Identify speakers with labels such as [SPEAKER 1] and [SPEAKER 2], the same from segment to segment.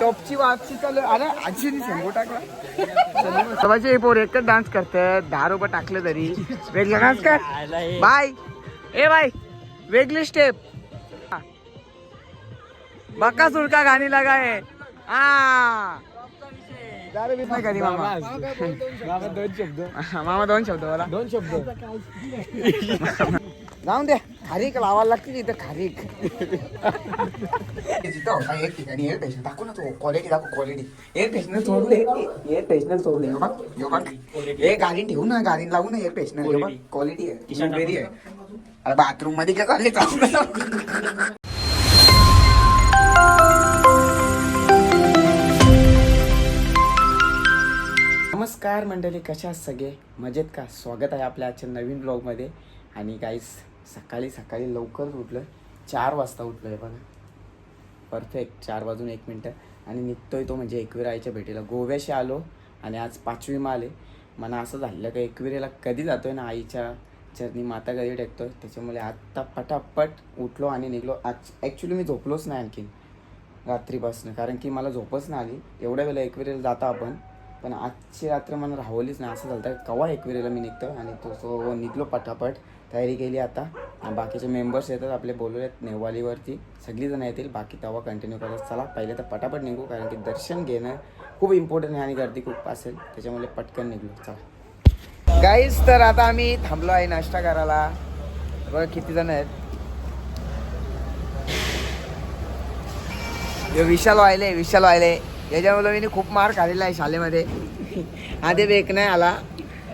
[SPEAKER 1] टॉपची वापसी चालू अरे आजी शंभू टाकला. सभाचे पोर एकच डान्स करतात दहा रुपये टाकले तरी. वेगळा डान्स कर. बाय. ए बाय. वेगळी स्टेप बक्का सुरका गाणी लगाय. हा. मामा
[SPEAKER 2] दोन शब्द.
[SPEAKER 1] मामा दोन शब्द बोला.
[SPEAKER 2] दोन शब्द.
[SPEAKER 1] जाऊन द्या खारीक लावायला लागते तिथं खारीक. जिथं होता एक ठिकाणी एअर पेशंट दाखव ना तो क्वालिटी दाखव क्वालिटी एअर पेशंट सोडले एअर पेशंट सोडले हे बघ बघ. हे गाडी ठेवू ना गाडी लावू ना एअर हे बघ क्वालिटी आहे. स्ट्रॉबेरी आहे. अरे बाथरूममध्ये काय चालले जाऊ नमस्कार मंडळी कशा सगळे? मजेत का? स्वागत आहे आपल्या आजच्या नवीन ब्लॉगमध्ये आणि काहीच सकाळी सकाळी लवकर उठलं चार वाजता उठलो आहे बघा. परफेक्ट चार वाजून एक मिनटं. आणि निघतोय तो म्हणजे एकविरायच्या भेटीला. गोव्याशी आलो आणि आज पाचवी माल आहे. मला असं झालं का एकविरेला कधी जातोय ना आईच्या चरणी माता कधी टेकतोय. त्याच्यामुळे आत्ता पटापट उठलो आणि निघलो. ॲक्च्युली मी झोपलोच नाही आणखीन रात्रीपासून. कारण की मला झोपच नाही आली. एवढ्या वेळेला एकविरेला जाता आपण. पण आजची रात्र मला राहवलीच नाही. असं झालं तर कवा एकविरेला मी निघतो आणि तो सो निघलो पटापट. तयारी केली आता. बाकीचे मेंबर्स येतात आपले बोलवलेत नेवालीवरती. सगळीजण येतील. बाकी तवा कंटिन्यू करत चला. पहिले तर पटापट निघू कारण की दर्शन घेणं खूप इम्पॉर्टंट आहे आणि गर्दी खूप असेल. त्याच्यामुळे पटकन निघलो चला. गाईज तर आता आम्ही थांबलो आहे नाश्ता करायला. बघा किती जण आहेत. विशाल वाहिले विशाल वाहिले याच्यामुळे मी खूप मार खाल्लेला आहे शाळेमध्ये. आधी बेक नाही आला.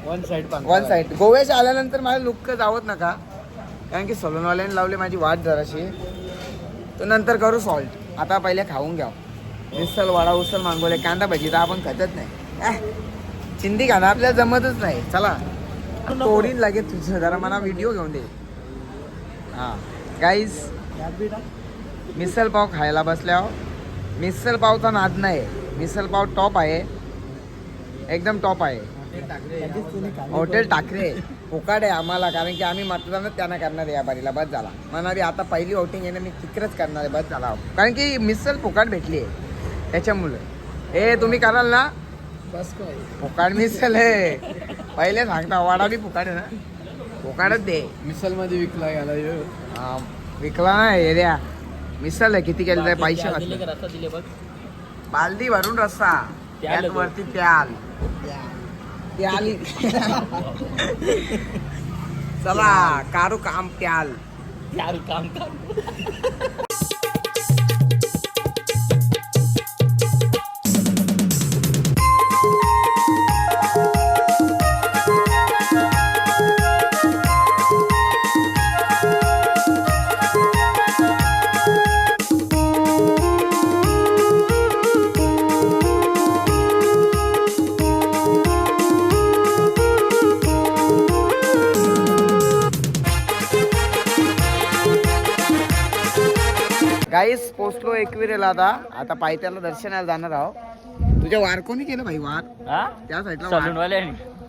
[SPEAKER 2] वन साइड
[SPEAKER 1] वन साईड गोव्याच्या आल्यानंतर मला लुक जावत नका. कारण की सलूनवाल्याने लावले माझी वाट जराशी. तो नंतर करू सॉल्ट आता पहिले खाऊन घ्या. मिसल वडा उसल मागवले कांदा भजी तर आपण खातच नाही. चिंदी खाणं आपल्याला जमतच नाही. चला. तोडीन लागेल तुझं. जरा मला व्हिडिओ घेऊन दे. हां. गाईज मिसल पाव खायला बसल्यावर मिसल पावचा नाद नाही मिसल पाव टॉप आहे. एकदम टॉप आहे. हॉटेल टाकरे फुकाड आहे आम्हाला कारण की आम्ही मतदानच त्यांना करणार आहे या बारीला. बस झाला. म्हणा आता पहिली वोटिंग आहे ना मी तिकडेच करणार आहे. बस झाला. कारण की मिसल फुकाट भेटली आहे. त्याच्यामुळे. ए तुम्ही कराल ना?
[SPEAKER 2] बस
[SPEAKER 1] फुकाट मिसल आहे. पहिले सांगता वाडा बी फुकाट आहे ना? फुकाडच दे.
[SPEAKER 2] मिसलमध्ये विकला गेला.
[SPEAKER 1] हा, विकला ना एरिया मिसल आहे किती केलं पैसे
[SPEAKER 2] दिले
[SPEAKER 1] बालदी भरून रस्सा
[SPEAKER 2] प्याल
[SPEAKER 1] त्यात. वरती प्याल. प्याल चला कारू काम प्याल.
[SPEAKER 2] यार काम कर.
[SPEAKER 1] पोचलो एकविरेला आता. आता पायथ्याला दर्शनाला जाणार आहो. तुझ्या वार कोणी केलं भाई वार? त्या साईडला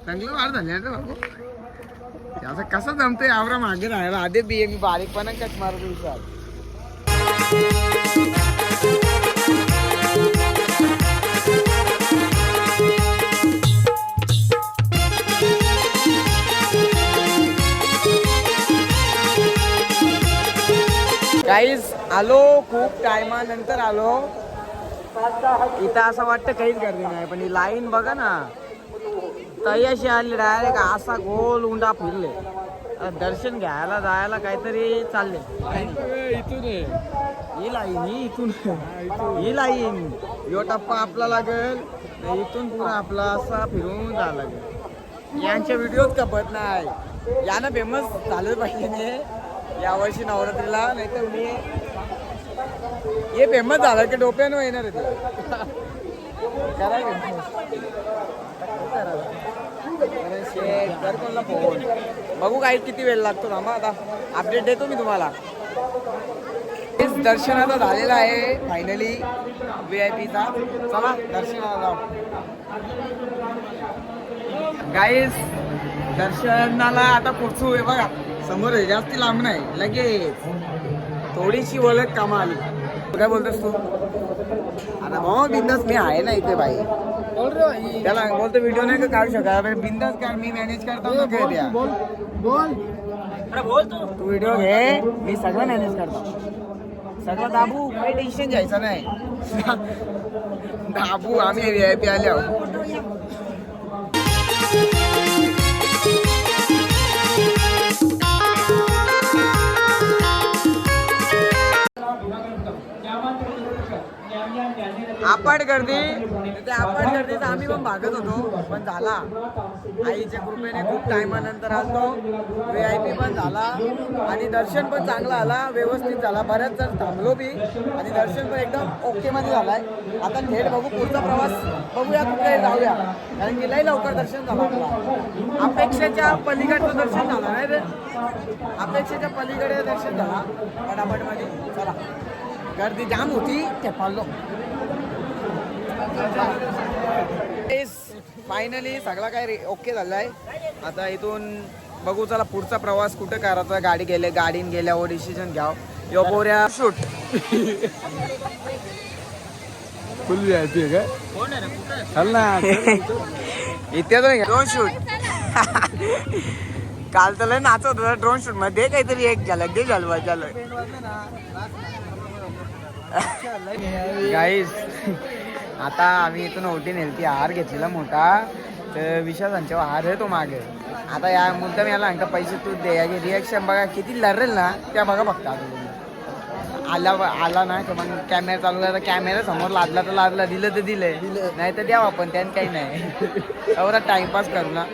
[SPEAKER 1] चांगलं वार झाले ना बाबू. ते असं कसं जमतंय आवरा मागे राहायला? आधी बी मी बारीकपणा कच मारतो विचार गाईज आलो खूप टायमानंतर आलो. इथं असं वाटतं काहीच गर्दी नाही पण ही लाईन बघा ना. तयाशी अशी आली डायरेक्ट असा गोल उंडा फिरले. दर्शन घ्यायला जायला काहीतरी चालले
[SPEAKER 2] इथून
[SPEAKER 1] ही लाईन ही इथून. ही लाईन यो टप्पा आपला लागेल इथून पुढे आपला असा फिरून जायला लागेल. यांच्या व्हिडिओच कपत नाही. यानं फेमस झालं पाहिजे. यावर्षी नवरात्रीला नाही तर मी हे फेमस झालं की डोक्यानं येणार आहे ते. फोन. बघू काही किती वेळ लागतो थांबा आता. अपडेट देतो मी तुम्हाला. तेच दर्शन आता झालेलं आहे फायनली व्ही आय पीचा चला दर्शनाला गाईस दर्शनाला आता पोचू आहे बघा. समोर आहे जास्ती लांब नाही लगेच. थोडीशी ओळख कामा आली काय बोलतोस तू? आता भाऊ बिंदास मी आहे ना इथे बाई.
[SPEAKER 2] बोल रे भाई
[SPEAKER 1] त्याला बोलतो व्हिडिओ नाही का काढू शकत? बिंदास काढ मी मॅनेज करतो ना काय द्या.
[SPEAKER 2] बोल बोल.
[SPEAKER 1] तू. व्हिडिओ घे मी सगळं मॅनेज करतो. सगळं दाबू काही टेन्शन घ्यायचं नाही. दाबू आम्ही व्ही आय पी आले आहोत. आपट गर्दी ते गर्दी गर्दीचा आम्ही पण भागत होतो पण झाला. आईच्या कृपेने खूप टायमानंतर आलो व्ही आय पी पण झाला. आणि दर्शन पण चांगला आला व्यवस्थित झाला. बऱ्याच जण थांबलो बी. आणि दर्शन पण एकदम ओकेमध्ये झाला आहे आता थेट बघू पुढचा प्रवास बघूया कुठे जाऊया. कारण की लई लवकर दर्शन झालं आपला अपेक्षेच्या पलीकडचं दर्शन झालं नाही रे? अपेक्षेच्या पलीकडे दर्शन झाला. पटापटमध्ये चला. गर्दी जाम होती ते पाळलो फायनली सगळा काय ओके झालाय. आता इथून बघू चला पुढचा प्रवास कुठे करायचा. गाडी गेले गाडीन गेल्यावर डिसिजन घ्याव. यो पोऱ्या. Shoot
[SPEAKER 2] full V I P आहे का चल ना
[SPEAKER 1] इथे. ड्रोन शूट काल तर नाचत होता. ड्रोन शूटमध्ये काहीतरी एक झालं. दे झालं झालं. गाईस आता आम्ही इथून ओटी नेलती हार घेतलेला मोठा. तर विश्वासांच्या हार आहे तो मागे. आता या मुद्दाम याला सांगता पैसे तू दे. याची रिॲक्शन बघा किती लढेल ना त्या बघा बघता आता. आला आला ना की मग कॅमेरा चालू झाला कॅमेरा समोर लादला तर लादला दिलं तर दिलंय. नाही तर द्यावं आपण त्यात काही नाही. एवढा टाइमपास करू ना.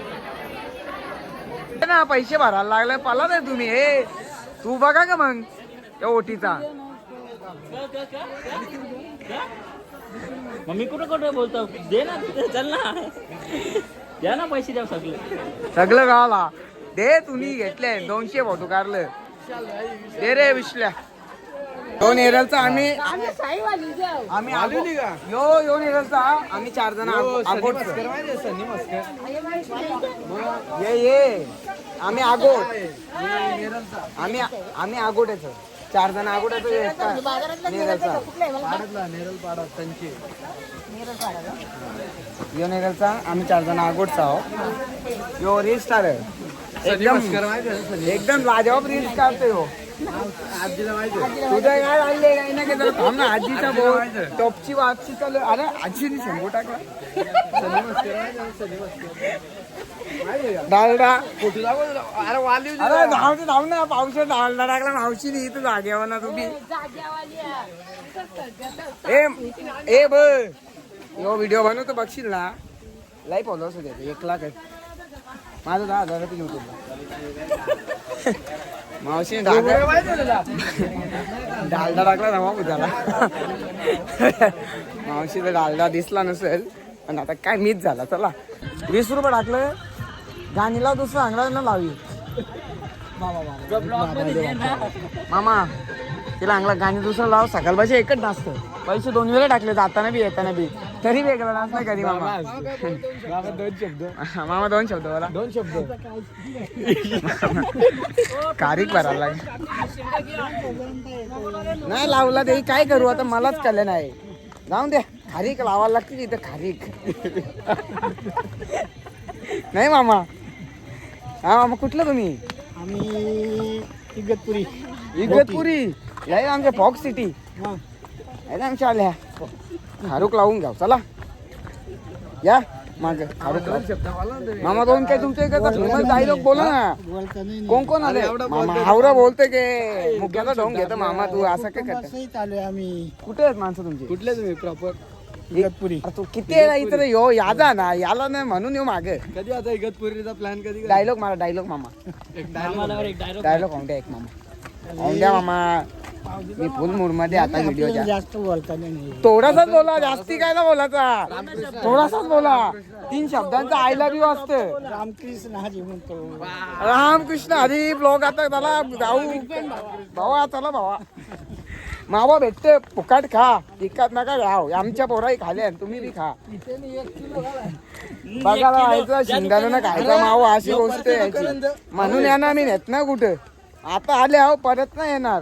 [SPEAKER 1] ना पैसे भरायला लागले पाला नाही तुम्ही. हे तू बघा का मग त्या ओटीचा.
[SPEAKER 3] मम्मी कुठं कुठं बोलतो? दे ना तिथे चल ना. द्या ना पैसे द्या सगळे.
[SPEAKER 1] सगळं गावाला. दे तुम्ही घेतले दोनशे फोटो काढलं दे रे विश्ल्या. दोन एरलचा आम्ही आम्ही आगो- यो यो एरलचा. आम्ही चार जण आगोट. ये ये. आम्ही आगोट. आम्ही आम्ही आगोट्याचं चार जण आगोट्याचं नेरलचा यो नेरलचा आम्ही चार जण आगोटचा आहो यो रील स्टार आहे. एकदम एकदम लाजवाब रील्स काढतोय हो
[SPEAKER 2] आजीला
[SPEAKER 1] काय आणले ना काही थांब ना आजीचा भाऊ टॉपची वापसी चालू अरे आजीने शंभू टाकला डालडा.
[SPEAKER 2] अरे वाली
[SPEAKER 1] अरे धाव धाव ना पावसात डालडा टाकला मावशीने इथं जागेवर ना तुम्ही. ए ए ब यो व्हिडिओ बनवतो बघशील ना. लाई फॉलोअर्स होते एक लाख आहे माझं दहा हजार रुपये युट्यूबला मावशी डालडा टाकला ना मग त्याला. मावशीचा डालडा दिसला नसेल पण आता काय मीच झाला चला. वीस रुपये टाकलं गाणीला दुसरं अंगडा ना लावी. मामा तिला अंगला गाणी दुसरं लाव सकाळ पाहिजे एकच नाचतं पैसे दोन वेळा टाकले जाताना बी येताना बी. तरी वेगळं नाच नाही कधी मामा.
[SPEAKER 2] बाबा दोन शब्द.
[SPEAKER 1] मामा दोन शब्द. बोला.
[SPEAKER 2] दोन शब्द.
[SPEAKER 1] कारिक भरायला लागेल. नाही लावला ते काय करू? आता मलाच कळलं नाही. जाऊन द्या खारीक लावायला लागते इथं खारीक? नाही मामा. हा मामा कुठलं तुम्ही?
[SPEAKER 2] आम्ही इगतपुरी.
[SPEAKER 1] इगतपुरी. लय आमच्या फॉक्स सिटी. आहे ना आमच्या आल्या. खारूक लावून घ्या चला. या माग खारूक लावून. मामा दोन काय तुमच्या फेमस डायलॉग बोला ना. कोण कोण आले मामा. हावरा बोलतोय के मुख्याला ढोंग घेतो मामा तू असं काय करत
[SPEAKER 2] आम्ही.
[SPEAKER 1] कुठे आहेत माणसं तुमची?
[SPEAKER 2] कुठले तुम्ही? प्रॉपर? इगतपुरी.
[SPEAKER 1] तू किती वेळा इथं यो यादा ना याला नाही म्हणून येऊ मागे.
[SPEAKER 2] कधी आता इगतपुरीचा प्लॅन कधी?
[SPEAKER 1] डायलॉग मारा डायलॉग मामा.
[SPEAKER 3] डायलॉग.
[SPEAKER 1] डायलॉग एक मामा. द्या मामा. मी फुल मूडमध्ये आता व्हिडिओच्या
[SPEAKER 2] जास्त बोलता नाही
[SPEAKER 1] थोडासाच बोला जास्ती काय ना बोलायचा? थोडासाच बोला. तीन शब्दांचा आय लव्ह यू असतं
[SPEAKER 2] रामकृष्ण हरी म्हणतो
[SPEAKER 1] रामकृष्ण हरी ब्लॉग आता चला जाऊ. भावा चला भावा. मावा भेटते फुकाट खा. विकत नका घ्याव आमच्या पोराही खाले तुम्ही बी खा. बघायला व्हायचं शिंगानं खायचा मावा अशी गोष्ट. म्हणून यांना मी नेत ना कुठं? आता आले आहो परत नाही येणार.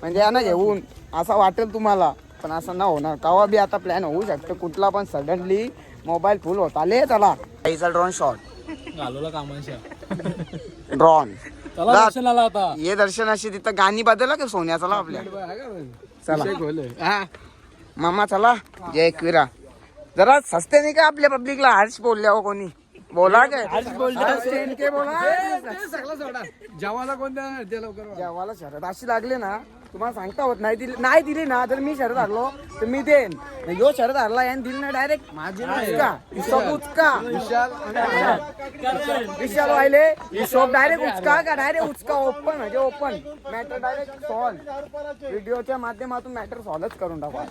[SPEAKER 1] म्हणजे यांना घेऊन असं वाटेल तुम्हाला पण असं न होणार. कवा बी आता प्लॅन होऊ शकतो कुठला पण सडनली मोबाईल फुल होत. आले चला आईचा ड्रोन शॉट
[SPEAKER 2] घालवला कामांच्या.
[SPEAKER 1] ड्रोन
[SPEAKER 2] चला दर्शनाला आता.
[SPEAKER 1] ये दर्शनाशी तिथं गाणी बदलला का सोन्या? चला आपल्या. चला.
[SPEAKER 2] हा.
[SPEAKER 1] मामा चला. जय एकविरा. जरा सस्ते नाही का आपल्या पब्लिकला हर्ष बोलल्या हो कोणी. बोला काय? हर्ष शेंडके बोला.
[SPEAKER 2] सगळं सोडा. जेवायला कोण देणार ते लवकर
[SPEAKER 1] जेव्हाला शरद अशी लागली ना तुम्हाला सांगता होत नाही दिली नाही दिली ना तर मी शरद हरलो तर मी देन नाही, यो शरद हरला याने दिली ना डायरेक्ट माझी उचका. हिशोब उचका. विशाल. वाहिले हिशोब डायरेक्ट उचका का डायरेक्ट उचका? ओपन म्हणजे ओपन मॅटर डायरेक्ट सॉल्व व्हिडिओच्या माध्यमातून मॅटर सॉल्वच करून टाका.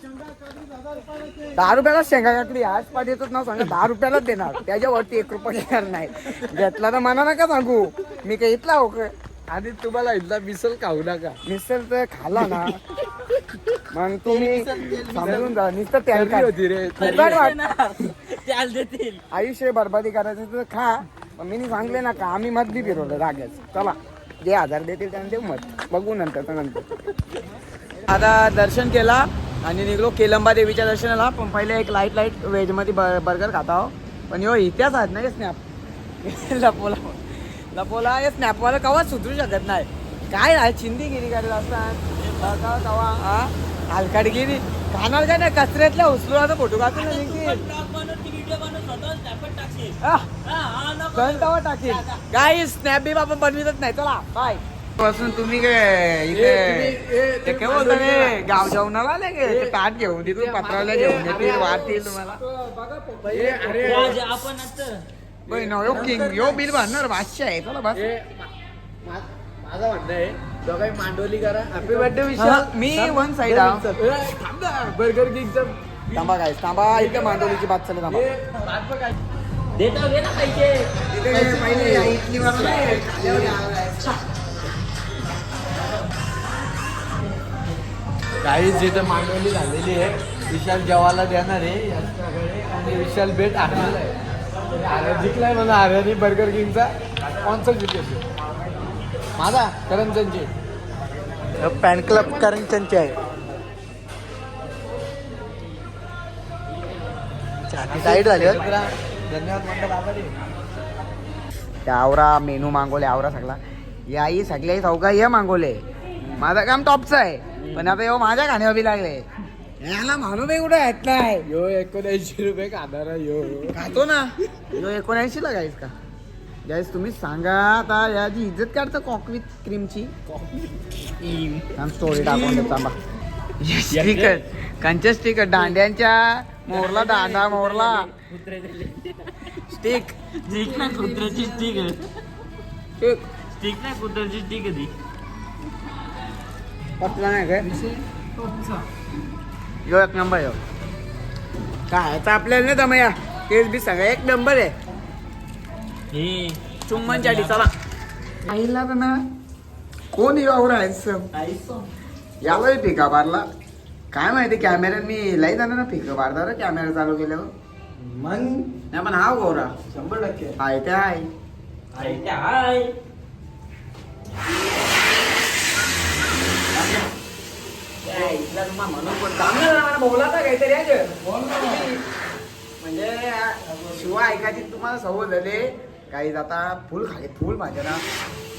[SPEAKER 1] दहा रुपयाला शेंगा काकडी. आज पाठवतच ना सांगा दहा रुपयालाच देणार. त्याच्यावरती एक रुपया देणार नाही. घेतला तर मना नका सांगू. मी काही इथला हो का
[SPEAKER 2] आणि तुम्हाला इथला मिसल खाऊ नका.
[SPEAKER 1] मिसळ तर खाला ना. मग तुम्ही समजून जा नुसतं तेल
[SPEAKER 2] तर्री
[SPEAKER 1] खात.
[SPEAKER 2] होती रे
[SPEAKER 1] फुकट वाट-
[SPEAKER 3] त्याला देतील.
[SPEAKER 1] आयुष्य बरबादी करायचं तर खा. पण मी सांगले ना का आम्ही मत बी फिरवलं जागेच चला जे हजार देतील त्यांना देऊ मत. बघू नंतर नंतर. आता दर्शन केला आणि निघलो केलंबा देवीच्या दर्शनाला. पण पहिले एक लाइट लाइट व्हेजमध्ये बर्गर खाता हो. पण यो इतिहास आहेत ना स्नॅप लपोला लपोला हे स्नॅपवाला कवाच सुधरू शकत नाही. काय नाही चिंदीगिरी करत असतात. कवा हा? हलकाडगिरी खाणार काय नाही कचऱ्यातल्या उचलून फोटो काढतो ना आह.
[SPEAKER 3] हा, हा,
[SPEAKER 1] टाकेल? काय स्नॅप बी आपण बनवितच नाही. चला बायपासून तुम्ही काय इथे ते काय बोलता रे? गाव जेवणाला आले गे ते ताट घेऊन तिथून पत्रावल्या घेऊन येतील वाढतील तुम्हाला.
[SPEAKER 3] राज, आपण
[SPEAKER 1] ना यो किंग यो बिल भरणार बादशाह आहे चला बस
[SPEAKER 2] माझा म्हणणं आहे दोघाही मांडवली करा हॅपी बर्थडे
[SPEAKER 1] हा,
[SPEAKER 2] विशाल
[SPEAKER 1] मी one side हा.
[SPEAKER 2] बर्गर किंगचा
[SPEAKER 1] थांबा काय थांबा इथे मांडवलीची बात चालू थांबा.
[SPEAKER 3] देतो घे ना पैसे.
[SPEAKER 2] काही जिथं मांडवली झालेली आहे. विशाल जेवायला देणार आहे याच्याकडे. आणि विशाल बेट हारलेला आहे. जिंकलाय मला आर्याने बर्गर किंगचा स्पॉन्सर जिंकले माझा करमचंदची
[SPEAKER 1] फॅन क्लब करंचनचे आहे. साईड झाली आवरा मेनू मागवले आवरा सगळा. याही सगळ्याही चौका हे मागवले. माझं काम टॉपचं आहे. पण आता यो माझ्या खाण्यावर बी लागले. याला म्हणू बी कुठे नाही
[SPEAKER 2] यो एकोणऐंशी रुपये खाणार यो.
[SPEAKER 1] खातो ना. यो एकोणऐंशी लागायच का? गाईस तुम्ही सांगा आता याची इज्जत काढतं कॉक विथ क्रीमची स्टोरी टाकून देतो थांबा. स्टिकर कंचे स्टिकर दांड्यांच्या मोरला दांडा मोरला. स्टिक
[SPEAKER 3] स्टिक ना कुत्र्याची स्टिक आहे
[SPEAKER 1] स्टिक
[SPEAKER 3] स्टिक नाही कुत्र्याची स्टिक ती.
[SPEAKER 1] पतला नाही काय यो एक नंबर यो. काय आता आपल्याला नाही दमया? तेच बी सगळं एक नंबर आहे.
[SPEAKER 3] हे
[SPEAKER 1] चुम्मनच्या चला. आईला तर ना कोण येऊ आवरा याला पिका बारला काय माहिती कॅमेऱ्यात मी लाई जाणार ना पिका बारदार कॅमेरा चालू केल्यावर.
[SPEAKER 2] मग?
[SPEAKER 1] नाही पण हा गोरा
[SPEAKER 2] शंभर टक्के.
[SPEAKER 1] आहे ते आहे
[SPEAKER 3] आहे ते आहे.
[SPEAKER 1] म्हणजे शिवाय ऐकायची तुम्हाला सवय झाले काही आता फुल खाले फुल म्हणजे ना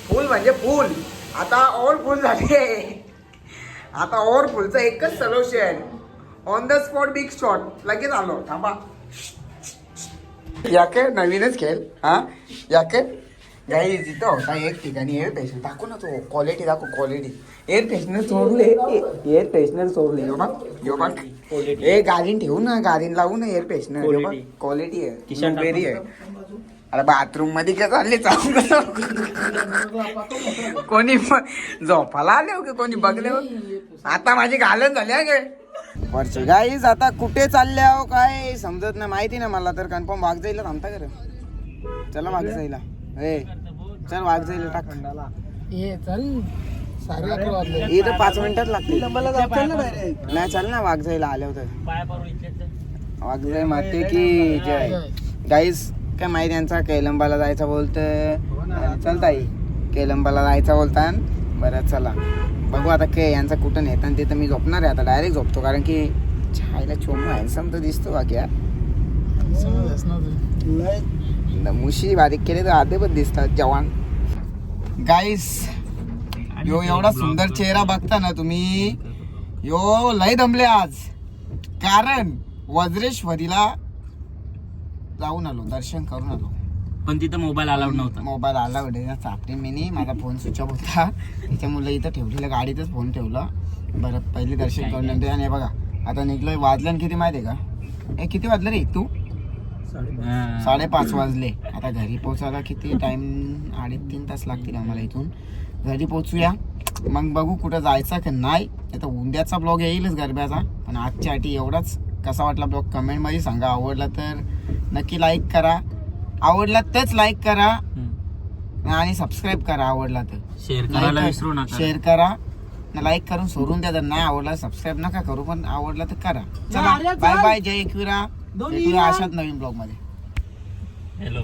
[SPEAKER 1] फुल म्हणजे फुल. आता ऑल फुल झाले. आता ओव्हर फुलचं एकच solution on the spot big shot लगेच आलो. थांबा. याके नवीनच खेळ हा? याके गाई जिथं होता एक ठिकाणी एअर फ्रेशनर दाखव ना तो क्वालिटी दाखव क्वालिटी एअर फ्रेशनर सोडले. एअर फ्रेशनर सोडले. यो बघ यो बघ. गाडीन ठेवू ना गाडीन लावू ना एअर फ्रेशनर बघ. क्वालिटी आहे. Blueberry आहे. अरे बाथरूममध्ये काय चालले? चालू कोणी झोपाला आले हो की? कोणी बघले हो? आता माझी घालन झाली आहे काय वरचे गाईज आता कुठे चालल्या हो काय? समजत नाही. माहिती ना मला तर. कन्फर्म वाघ जाईला थांबता कर चला वाघ जाईला ए चल वाघ जाईला टाक.
[SPEAKER 2] ये चल. साडे अकरा वाजले
[SPEAKER 1] इथं पाच मिनिटात लागतील. नाही चल ना वाघ जाईला आले होते.
[SPEAKER 3] पाया पडू इथले
[SPEAKER 1] वाघ जाई माते की जय. गाईज काय माहिती यांचा? कैलंबाला जायचं बोलतं चल ताई कैलंबाला जायचं बोलतान. बरं चला. बघू आता काय यांचा कुठं नेताना तिथं मी झोपणार आहे. आता डायरेक्ट झोपतो कारण की छायला चोमू हॅन्सम तर दिसतो बाकी हा. मुशी बारीक केले तर आधे पण दिसतात जवान. गाईस यो एवढा सुंदर चेहरा बघता ना तुम्ही यो लय दमले आज. कारण वज्रेश्वरीला जाऊन आलो दर्शन करून आलो.
[SPEAKER 3] पण तिथं मोबाईल अलाउड नव्हता.
[SPEAKER 1] मोबाईल आला वडे चापरी मिनी माझा फोन स्विच ऑफ होता. त्याच्यामुळे इथं ठेवलेलं गाडीतच फोन ठेवला. बरं पहिले दर्शन करून आणि बघा आता निघलोय वाजल्यान किती माहिती आहे का? ए किती वाजले रे? तू. साडेपाच. वाजले. आता घरी पोचायला किती टाइम तीन तास लागतील आम्हाला इथून. घरी पोचूया मग बघू कुठं जायचं की नाही. आता उद्याचा ब्लॉग येईलच गरब्याचा. पण आजच्या आठी एवढाच कसा वाटला ब्लॉग कमेंटमध्ये सांगा. आवडला तर नक्की लाईक करा. आवडला तरच लाईक करा. आणि सबस्क्राईब करा आवडला तर.
[SPEAKER 3] शेअर करायला विसरू नका.
[SPEAKER 1] शेअर करा. लाईक करून सोडून द्या. जर नाही आवडला सबस्क्राईब नका करू पण आवडला तर करा. चला. बाय बाय जय एकविरा. भेटूया अशाच नवीन ब्लॉगमध्ये.
[SPEAKER 3] हॅलो